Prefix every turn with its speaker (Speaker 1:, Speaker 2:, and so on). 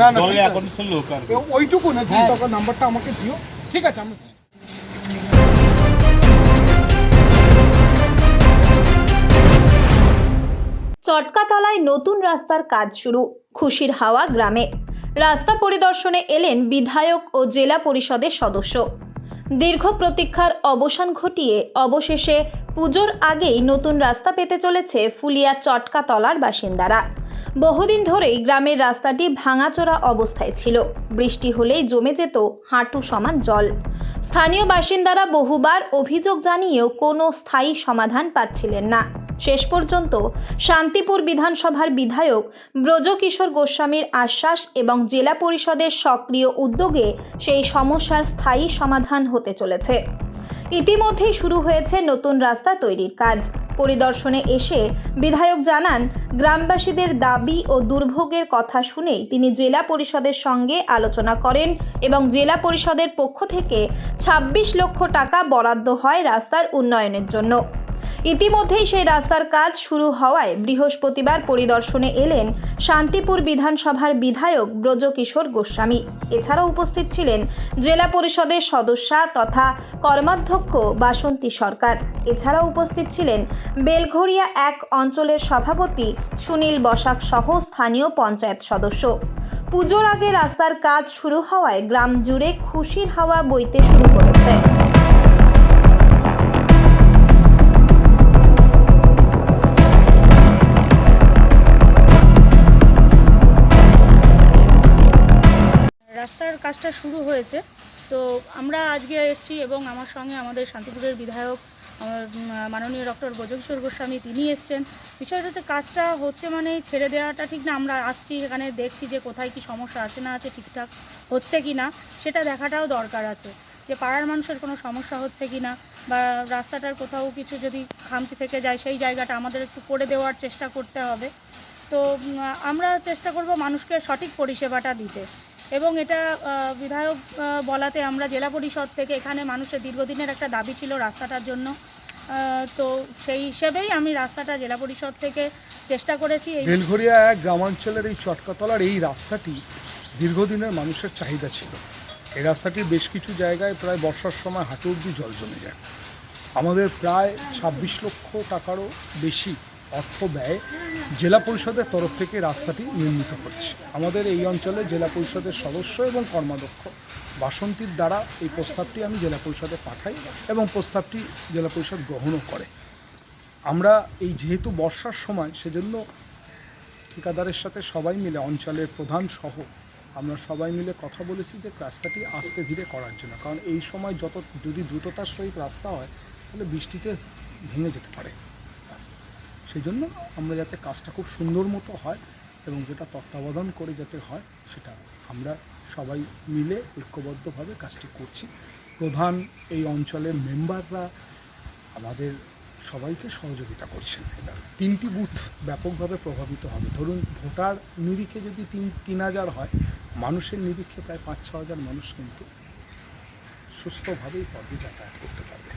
Speaker 1: না না
Speaker 2: এখন লোক আর
Speaker 1: ওইটুকু না তুমি তখন নাম্বারটা আমাকে দিও। ঠিক আছে আমরা
Speaker 3: চটকাতলায় নতুন রাস্তার কাজ শুরু খুশির হাওয়া গ্রামে। রাস্তা পরিদর্শনে এলেন বিধায়ক ও জেলা পরিষদের সদস্য। দীর্ঘ প্রতীক্ষার অবসান ঘটিয়ে অবশেষে পুজোর আগেই নতুন রাস্তা পেতে চলেছে ফুলিয়া চটকাতলার বাসিন্দারা। বহুদিন ধরেই গ্রামের রাস্তাটি ভাঙাচোরা অবস্থায় ছিল। বৃষ্টি হলেই জমে যেত হাঁটু সমান জল। স্থানীয় বাসিন্দারা বহুবার অভিযোগ জানিয়েও কোনো স্থায়ী সমাধান পাচ্ছিলেন না। শেষ পর্যন্ত শান্তিপুর বিধানসভার বিধায়ক ব্রজকিশোর গোস্বামীর আশ্বাস এবং জেলা পরিষদের সক্রিয় উদ্যোগে সেই সমস্যার স্থায়ী সমাধান হতে চলেছে। ইতিমধ্যেই শুরু হয়েছে নতুন রাস্তা তৈরির কাজ। পরিদর্শনে এসে বিধায়ক জানান, গ্রামবাসীদের দাবি ও দুর্ভোগের কথা শুনেই তিনি জেলা পরিষদের সঙ্গে আলোচনা করেন এবং জেলা পরিষদের পক্ষ থেকে ২৬ লক্ষ টাকা বরাদ্দ হয় রাস্তার উন্নয়নের জন্য। ইতিমধ্যেই সেই রাস্তার কাজ শুরু হওয়ায় বৃহস্পতিবার পরিদর্শনে এলেন শান্তিপুর বিধানসভার বিধায়ক ব্রজকিশোর গোস্বামী। এছাড়াও উপস্থিত ছিলেন জেলা পরিষদের সদস্যা তথা কর্মাধ্যক্ষ বাসন্তী সরকার। এছাড়াও উপস্থিত ছিলেন বেলঘরিয়া এক অঞ্চলের সভাপতি সুনীল বসাক সহ স্থানীয় পঞ্চায়েত সদস্য। পুজোর আগে রাস্তার কাজ শুরু হওয়ায় গ্রাম জুড়ে খুশির হাওয়া বইতে শুরু করেছে।
Speaker 4: কাজটা শুরু হয়েছে। তো আমরা আজকে এসেছি এবং আমার সঙ্গে আমাদের শান্তিপুরের বিধায়ক মাননীয় ডক্টর ব্রজকিশোর গোস্বামী, তিনি এসছেন। বিষয়টা হচ্ছে কাজটা হচ্ছে মানে ছেড়ে দেওয়াটা ঠিক না। আমরা আসছি এখানে, দেখছি যে কোথায় কি সমস্যা আছে না আছে, ঠিকঠাক হচ্ছে কি না, সেটা দেখাটাও দরকার আছে। যে পাড়ার মানুষের কোনো সমস্যা হচ্ছে কি না, বা রাস্তাটার কোথাও কিছু যদি খামতি থেকে যায়, সেই জায়গাটা আমাদের একটু করে দেওয়ার চেষ্টা করতে হবে। তো আমরা চেষ্টা করব মানুষকে সঠিক পরিষেবাটা দিতে। এবং এটা বিধায়ক বলাতে আমরা জেলা পরিষদ থেকে এখানে মানুষের দীর্ঘদিনের একটা দাবি ছিল রাস্তাটার জন্য। তো সেই হিসেবেই আমি রাস্তাটা জেলা পরিষদ থেকে চেষ্টা করেছি এই
Speaker 1: বেলঘরিয়া এক গ্রামাঞ্চলের এই চটকাতলার এই রাস্তাটি দীর্ঘদিনের মানুষের চাহিদা ছিল। এই রাস্তাটির বেশ কিছু জায়গায় প্রায় বর্ষার সময় হাঁটু অব্দি জল জমে যায়। আমাদের প্রায় ছাব্বিশ লক্ষ টাকারও বেশি অর্থ ব্যয় জেলা পরিষদের তরফ থেকে রাস্তাটি নির্মিত হচ্ছে। আমাদের এই অঞ্চলে জেলা পরিষদের সদস্য এবং কর্মাধ্যক্ষ বাসন্তীর দ্বারা এই প্রস্তাবটি আমি জেলা পরিষদে পাঠাই এবং প্রস্তাবটি জেলা পরিষদ গ্রহণও করে। আমরা এই যেহেতু বর্ষার সময়, সেজন্য ঠিকাদারের সাথে সবাই মিলে, অঞ্চলের প্রধান সহ আমরা সবাই মিলে কথা বলেছি যে রাস্তাটি আস্তে ধীরে করার জন্য। কারণ এই সময় যত, যদি দ্রুততার সহিত রাস্তা হয়, তাহলে বৃষ্টিতে ভেঙে যেতে পারে। সেই জন্য আমরা যাতে কাজটা খুব সুন্দর মতো হয় এবং যেটা তত্ত্বাবধান করে যাতে হয়, সেটা আমরা সবাই মিলে ঐক্যবদ্ধভাবে কাজটি করছি। প্রধান এই অঞ্চলের মেম্বাররা আমাদের সবাইকে সহযোগিতা করছেন। এটা তিনটি বুথ ব্যাপকভাবে প্রভাবিত হবে। ধরুন, ভোটার নিরিখে যদি তিন তিন হাজার হয়, মানুষের নিরিখে প্রায় পাঁচ, ছ হাজার মানুষ কিন্তু সুস্থভাবেই পদে যাতায়াত করতে পারবে।